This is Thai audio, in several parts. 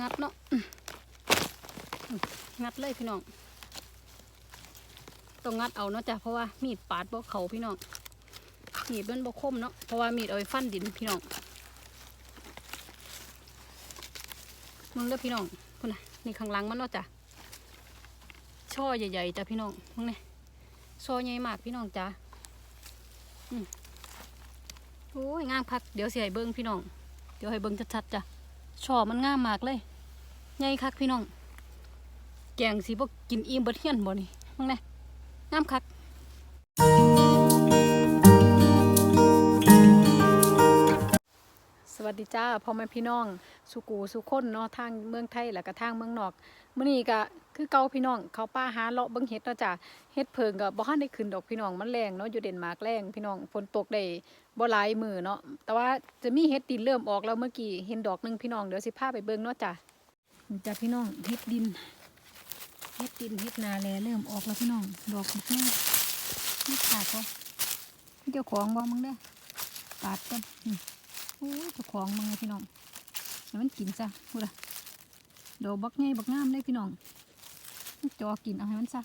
งัดเนาะงัดเลยพี่น้องต้องงัดเอาเนาะจ้ะเพราะว่ามีดปาดบ่เขาพี่น้องมีดมันบ่คมเนาะเพราะว่ามีดเอาไปฟันดินพี่น้องมึงเด้อพี่น้องพุ่นน่ะนี่ข้างหลังมันเนาะจ้ะช่อใหญ่ๆจ้ะพี่น้องมึงเนี่ยช่อใหญ่มากพี่น้องจ้ะอืมโอ้ยงามพักเดี๋ยวเสิให้เบิ่งพี่น้อง เดี๋ยวให้เบิ่งชัดๆจ้ะช่อมันงามมากเลย ใหญ่คักพี่น้อง แกงสิบ่กินอิ่มเบิดเฮียนบ่นี่มึงแน่งามคักสวัสดีจ้าพ่อแม่พี่น้อง สุกูสุคนเนาะทางเมืองไทยแล้วก็ทางเมืองนอกมื้อนี้ก็คือเกาพี่น้องเขาป้าหาเลาะเบิ่งเฮ็ดเนาะจ้ะเฮ็ดเพิงก็บ่ทันได้ขึ้นดอกพี่น้องมันแรงเนาะอยู่เดนมาร์กแรงพี่น้องฝนตกได้บ่หลายมือเนาะแต่ว่าจะมีเฮ็ดดินเริ่มออกแล้วเมื่อกี้เห็นดอกหนึงพี่น้องเดี๋ยวสิพาไปเบิ่งเนาะจ้ะ จะพี่น้องเฮ็ดดินเฮ็ดดินเฮ็ดนาแลเริ่มออกแล้วพี่น้อง ดอกบักแง่นี่ขาดบ่เจ้าของบ่มึงเด้อปาดก่อนนี่โอ้ยเจ้าของมึงเลยพี่น้องให้มันกินซะพูดอะดอกบักแง่บักงามเลยพี่น้องจอกินเอาให้มันซะ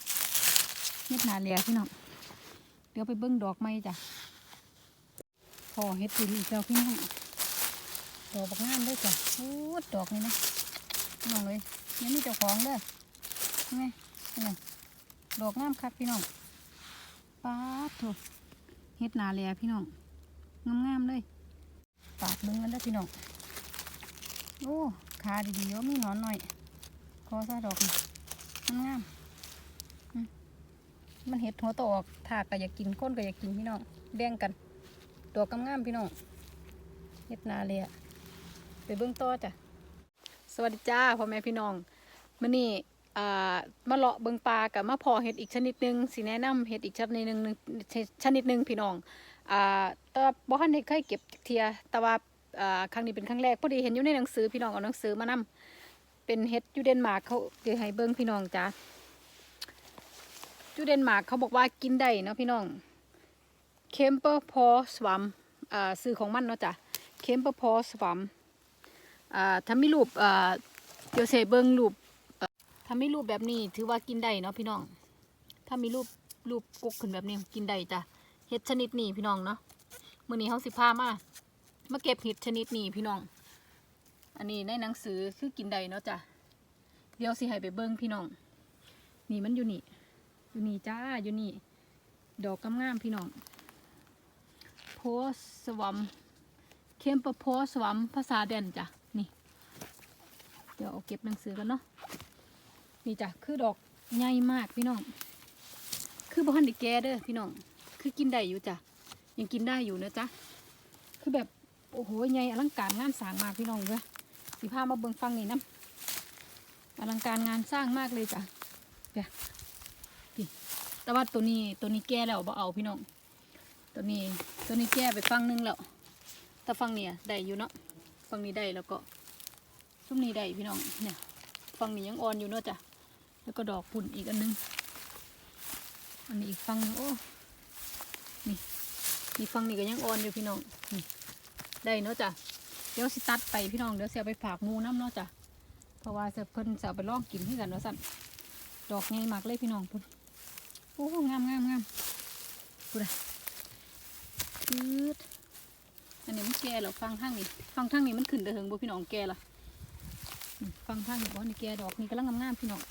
เฮ็ดนาแลพี่น้องเดี๋ยวไปเบิ่งดอกไม้จ้ะพอเฮ็ดดินอีกแล้วพี่น้องดอกบักงามเลยจ้ะโอ้ดอกนี่นะ น้องเลยยังมีเจ้าของเด้อไงนี่ดอกงามคักพี่น้องปาดโถเฮ็ดนาแลพี่น้องงามงามๆเลยปาดเบิ้งกันแล้วพี่น้องโอ้ขาดีๆว่ามีหนอนหน่อยขอซะดอกงามๆอืมมันเห็ดหัวโตออกถากก็อยากกินก้นก็อยากกินพี่น้องแบ่งกันดอกงามพี่น้องเฮ็ดนาแลไปเบิ้งต่อจ้ะ สวัสดีจ้าพ่อแม่พี่น้องมื้อนี้อ่มาเลาะเบิงปลากับมาพอเห็ดอีกชนิดหนึ่งสิแนะนำเห็ดอีกชนิดหนึ่งชนิดหนึ่งพี่น้องอ่าแต่ว่าบ่ทันได้เคยเก็บจักเทียแต่ว่าอ่าครั้งนี้เป็นครั้งแรกพอดีเห็นอยู่ในหนังสือพี่น้องเอาหนังสือมานำเป็นเห็ดอยูเดนมาร์กเขาเดี๋ยวให้เบิ่งพี่น้องจ้าอยูเดนมาร์กเขาบอกว่ากินได้เนาะพี่น้องเคมเปอร์พอสวัมอ่าซื้อของมันเนาะจ้ะเคมเปอร์พอสวัม ถ้ามีรูปเดี๋ยวเสเบิงรูปถ้ามีรูปแบบนี้ถือว่ากินได้เนาะพี่น้อง ถ้ามีรูปรูปกุกขึ้นแบบนี้กินได้จ้ะเห็ดชนิดนี้พี่น้องเนาะมื้อนี้เฮาสิพามามาเก็บเห็ดชนิดนี้พี่น้อง อันนี้ในหนังสือคือกินได้เนาะจ้ะเดี๋ยวสิให้ไปเบิงพี่น้อง นี่มันอยู่นี่อยู่นี่จ้าอยู่นี่ดอกกำงามพี่น้องโพสวัมเคมปร์โพสวัมภาษาเด่นจ้ะ เดี๋ยวเอาเก็บหนังสือกันเนาะนี่จ้ะคือดอกใหญ่มากพี่น้อง คือบ่ทันได้แกเด้อพี่น้อง คือกินได้อยู่จ้ะยังกินได้อยู่นะจ๊ะคือแบบโอ้โหใหญ่อลังการงานสร้างมากพี่น้องเว้ยสิพามาเบิ่งฟังนี่น้ำอลังการงานสร้างมากเลยจ้ะเดี๋ยวพี่แต่ว่าตัวนี้ตัวนี้แก่แล้วบ่เอาพี่น้อง ตัวนี้ตัวนี้แก่ไปฟังหนึงแล้วแต่ฟังเนี่ยได้อยู่เนาะฟังนี้ได้แล้วก็ ซุ้มนี้ได้พี่น้องเนี่ยฝั่งนี้ยังอ่อนอยู่เนอะจ้ะแล้วก็ดอกปุ่นอีกอันนึง อันนี้อีกฝั่งโอ้นี่นี่ฝั่งนี้ก็ยังอ่อนอยู่พี่น้องนี่ได้เนาะจ้ะเดี๋ยวสิตัดไปพี่น้องเดี๋ยวเสียไปฝากมูน้ำเนาะจ้ะเพราะว่าจะเพิ่นจะเอาไปลองกินที่กันเนาะสั่นดอกใหญ่มากเลยพี่น้องพุ่นโอ้งามงามงามพุ่นอะชืดอันนี้มันแก่แล้วฟังทางนี้ฟังทางนี้มันขึ้นเด้อเหิงบ่พี่น้องแก่ละอืม ฟังทางนี้บ่นี่แกดอกนี่กำลังงามๆพี่น้อง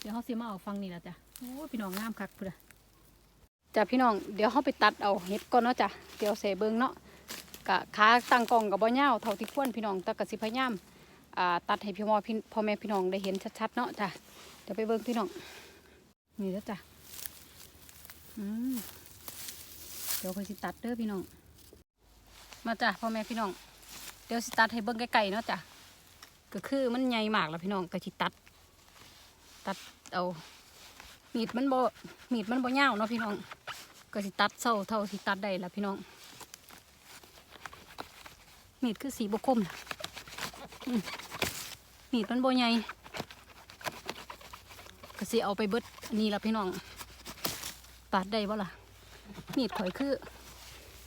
เดี๋ยวเขาเสียมาเอาฟังนี่ละจ้ะโอ้พี่น้องงามคักพุ่นอจ้ะพี่น้องเดี๋ยวเขาไปตัดเอาเห็ดก่อนเนาะจ้ะเดี๋ยวเสเบิงเนาะกะขาตั้งกล้องกับบ่ยาเท่าที่ควรพี่น้องต่กะสิพยายามอ่าตัดให้พี่มอพี่พ่อแม่พี่น้องได้เห็นชัดๆเนาะจ้ะเดี๋ยวไปเบิ่งพี่น้องนี่แล้วจ้ะอืมเดี๋ยวค่อยสิตัดเด้อพี่น้องมาจ้ะพ่อแม่พี่น้องเดี๋ยวสิตัดให้เบิ่งไกลๆเนาะจ้ะ ก็คือมันใหญ่มากแล้วพี่น้องก็สิตัด ตัดเอา มีดมันบ่มีดมันบ่ยาวเนาะพี่น้อง ก็สิตัดเท่าเท่าที่ตัดได้ละพี่น้อง มีดคือสีบ่คมน่ะอืมมีดมันบ่ใหญ่ก็สิเอาไปเบิดอันนี้ละพี่น้องตัดได้บ่ล่ะ มีดข่อยคือ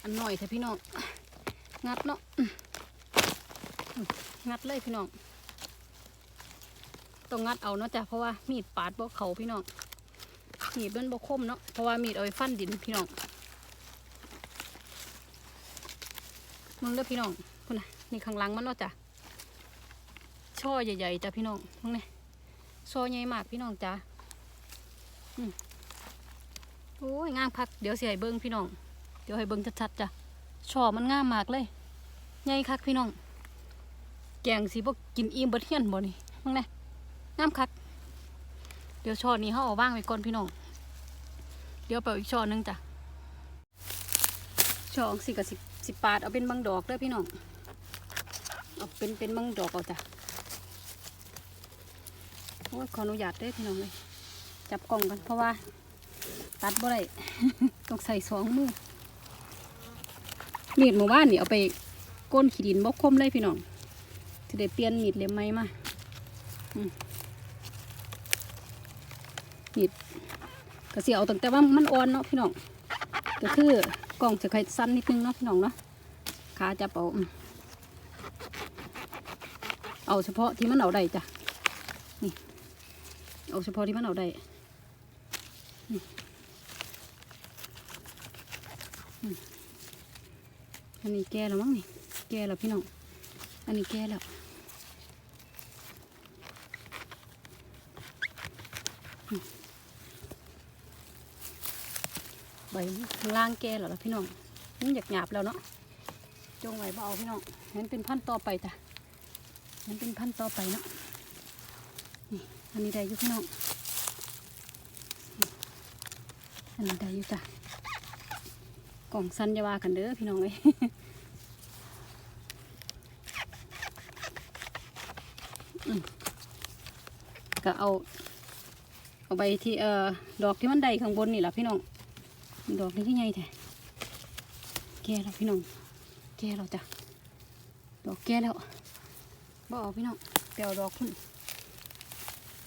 อันหน่อยแต่พี่น้อง งัดเนาะงัดเลยพี่น้อง ต้องงัดเอาเนาะจ้ะเพราะว่ามีดปาดบ่เขาพี่น้องมีดมันบ่คมเนาะเพราะว่ามีดเอาไปฟันดินพี่น้องมึงเด้อพี่น้องพุ่นน่ะนี่ข้างหลังมันเนาะจ้ะช่อใหญ่ๆจ้ะพี่น้องมึงเนี่ยช่อใหญ่มากพี่น้องจ้ะอืมโอ้ยงามพักเดี๋ยวเสิให้เบิ่งพี่น้อง เดี๋ยวให้เบิ่งชัดๆจ้ะช่อมันงามมากเลยใหญ่คักพี่น้อง แกงสิบ่กินอิ่มเบิดเฮียนบ่นี่มึงแน่ งามคัก เดี๋ยวช้อนนี้เฮาเอาว่างไว้ก่อนพี่น้อง เดี๋ยวไปเอาอีกช้อนหนึงจ้ะช้อนสิกับสิสิปาดเอาเป็นบางดอกเด้อพี่น้อง เอาเป็นเป็นบางดอกเอาจ้ะ โอ้ยขออนุญาตเด้อพี่น้องเลย จับกล่องกันเพราะว่า ตัดบ่ได้ต้องใส่สองมือมีดหมู่บ้านนี่เอาไปก้นขี้ดินบกคมเลยพี่น้องจะได้เปลี่ยนมีดเล่มใหม่มา อืมมีดก็เสียเอาตั้งแต่ว่ามันอ่อนเนาะพี่น้องก็คือกล่องจะค่อยสั้นนิดนึงเนาะพี่น้องเนาะขาจับเอาเอาเฉพาะที่มันเอาได้จ้ะนี่เอาเฉพาะที่มันเอาได้อันนี้แก่แล้วมั้งนี่แก่แล้วพี่น้องอันนี้แก่แล้ว ใบข้างล่างแก่แล้วล่ะพี่น้องมันอยากหยาบแล้วเนาะจงไว้บ่เอาพี่น้องนั้นเป็นพันต่อไปจ้ะนั้นเป็นพันต่อไปเนาะนี่อันนี้ได้อยู่พี่น้องอันนี้ได้อยู่จ้ะกล่องสัญญาวากันเด้อพี่น้องเอ้ยก็เอาเอาใบที่เอ่อดอกที่มันได้ข้างบนนี่แหละพี่น้อง ดอกนี้ที่ใหญ่แท้แก่แล้วพี่น้อง แก่แล้วจ้ะ ดอกแก่แล้วบ่เอาพี่น้องไปเอาดอกพุ่น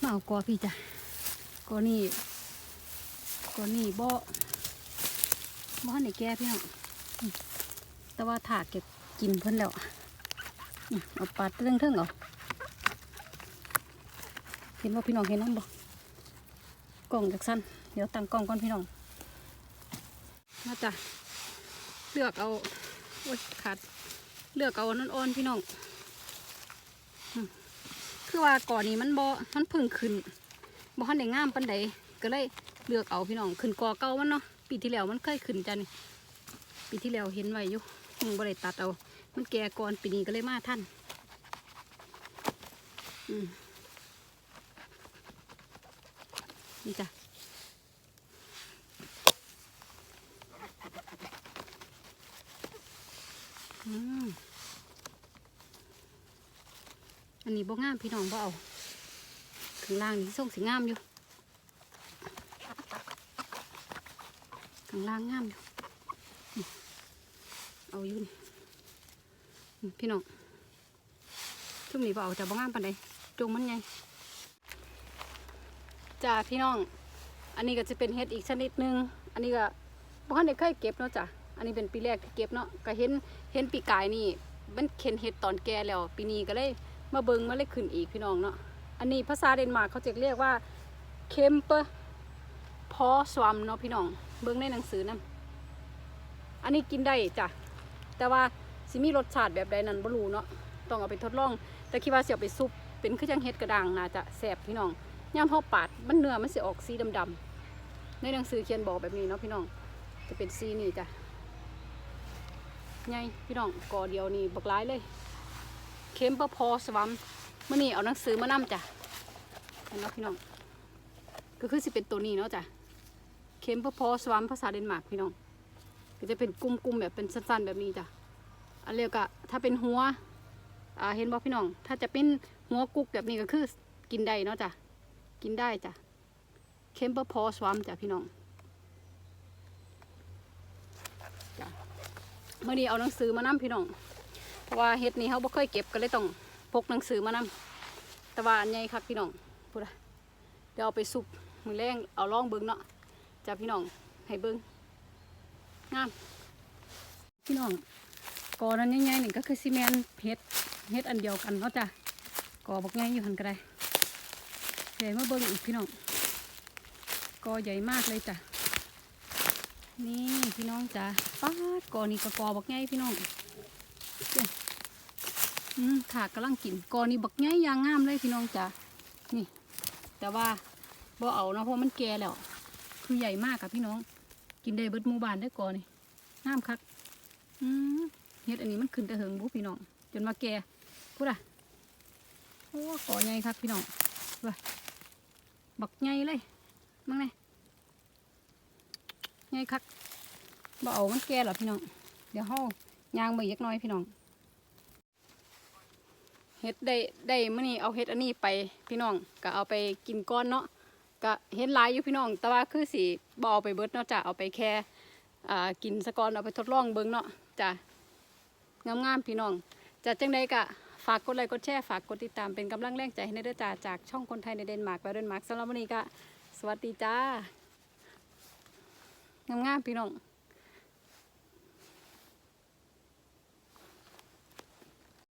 มาเอากอพี่จ้ะกอนี่กอนี่บ่บ่ให้แก่พี่น้อง แต่ว่าถากเก็บกินเพิ่นแล้วเอาปาดเรื่องเทิงๆเอาเห็นว่าพี่น้องเห็นน้ำบ่กล่องจากสั้นเดี๋ยวตั้งกล้องก่อนพี่น้อง มาจ้ะเลือกเอาโอ้ยขาดเลือกเอาอ่อนๆพี่น้องคือว่าก่อนนี้มันบ่มันพึ่งขึ้นบ่ทันได้งามปานใดก็เลยเลือกเอาพี่น้องขึ้นกอเก่ามันเนาะปีที่แล้วมันเคยขึ้นจ้ะนี่ปีที่แล้วเห็นไว้อยู่มึงบ่ได้ตัดเอา มันแก่ก่อนปีนี้ก็เลยมาท่านอืมนี่จ้ะ อันนี้บ่งามพี่น้องบ่เอาข้างล่างนี่ส่งสีงามอยู่ข้างล่างงามอยู่ เอาอยู่นี่ พี่น้องช่วงนี้บ่เอาแต่บ่งามปานใดจงมันไงจ้าพี่น้อง อันนี้ก็จะเป็นเห็ดอีกชนิดหนึ่งอันนี้ก็บ่ทันได้เคยเก็บเนาะจ้ะ อันนี้เป็นปีแรกที่เก็บเนาะก็เห็นเห็นปีกายนี่มันเข็นเห็ดตอนแก่แล้ว ปีนี้ก็เลยมาเบิงมาเลยขึ้นอีกพี่น้องเนาะอันนี้ภาษาเดนมาร์กเขาจะเรียกว่าเคมเปอร์พอสวัมเนาะพี่น้องเบิงในหนังสือนะอันนี้กินได้จ้ะแต่ว่าสิมีรสชาติแบบใดนั้นบ่รู้เนาะต้องเอาไปทดลอง แต่คิดว่าเสิเอาไปซุปเป็นคือจังเห็ดกระด้างน่าจะแซ่บพี่น้องย่ามเฮาปาดมันเนื้อมันเสิออกสีดำๆในหนังสือเขียนบอกแบบนี้เนาะพี่น้องจะเป็นสีนี่จ้ะ ใหญ่พี่น้องกอเดียวนี่บักหลายเลย เข็มประพอสวัมเมื่อนี้เอาหนังสือมานํจ้ะเห็นเนาะพี่น้อง ก็คือสิเป็นตัวนี้เนาะจ้ะเข็มประพอสวัมภาษาเดนมาร์กพี่น้อง ก็จะเป็นกลุ่มๆแบบเป็นสั้นๆแบบนี้จ้ะอันเรียกก็ถ้าเป็นหัวอ่าเห็นบ่พี่น้อง ถ้าจะเป็นหัวกุกแบบนี้ก็คือกินได้เนาะจ้ะกินได้จ้ะเคมเปอร์พอสวามจ้ะพี่น้องจ้ะ เมื่อนี้เอาหนังสือมานำพี่น้องเพราะว่าเฮ็ดนี้เขาบ่เคยเก็บก็เลยต้องพกหนังสือมานำแต่ว่าอันใหญ่คักพี่น้องพูดอะเดี๋ยวเอาไปซุปมือแรงเอาล่องเบิ่งเนาะจ้ะพี่น้องให้เบิ่งงามพี่น้องกอนั้นใหญ่ๆนี่ก็คือซีเมนต์เฮ็ดเฮ็ดอันเดียวกันเนาะจ้ะกอบักใหญ่อยู่หันก็ได้เดี๋ยวมาเบิ่งอีกพี่น้องกอใหญ่มากเลยจ้ะ นี่พี่น้องจ้ะป้าดกอนี่ก็กอบักใหญ่พี่น้องเนี่ยอืมถากกำลังกินกอนี่บักใหญ่อยางงามเลยพี่น้องจ้ะนี่ แต่ว่าบ่เอาเนาะเพราะมันแก่แล้ว คือใหญ่มากอะพี่น้อง กินได้เบิดหมู่บ้านได้อกอนี่งามคักอืมเฮ็ดอันนี้มันขึ้นแต่เหิงบุพี่น้อง จนมาแก่พูดอะโอ้กอใหญ่คักพี่น้องว่ะบักใหญ่เลยมั่งไง ใหญ่คักบ่เอามันแก่หรอพี่น้อง เดี๋ยวเฮายางไปยักน้อยพี่น้องเฮ็ดได้ได้มื้อนี้เอาเฮ็ดอันนี้ไปพี่น้องก็เอาไปกินก้อนเนาะก็เฮ็ดหลายอยู่พี่น้อง แต่ว่าคือสิบ่เอาไปเบิดเนาะจ้ะเอาไปแค่อ่ากินสะกอนเอาไปทดลองเบิ่งเนาะจ้ะงามๆพี่น้องจะจังใดก็ฝากกดไลค์กดแชร์ฝากกดติดตามเป็นกำลังแรงใจให้ในเด้อจ้าจากช่องคนไทยในเดนมาร์กและเดนมาร์กสำหรับวันนี้ก็สวัสดีจ้า งามๆพี่น้อง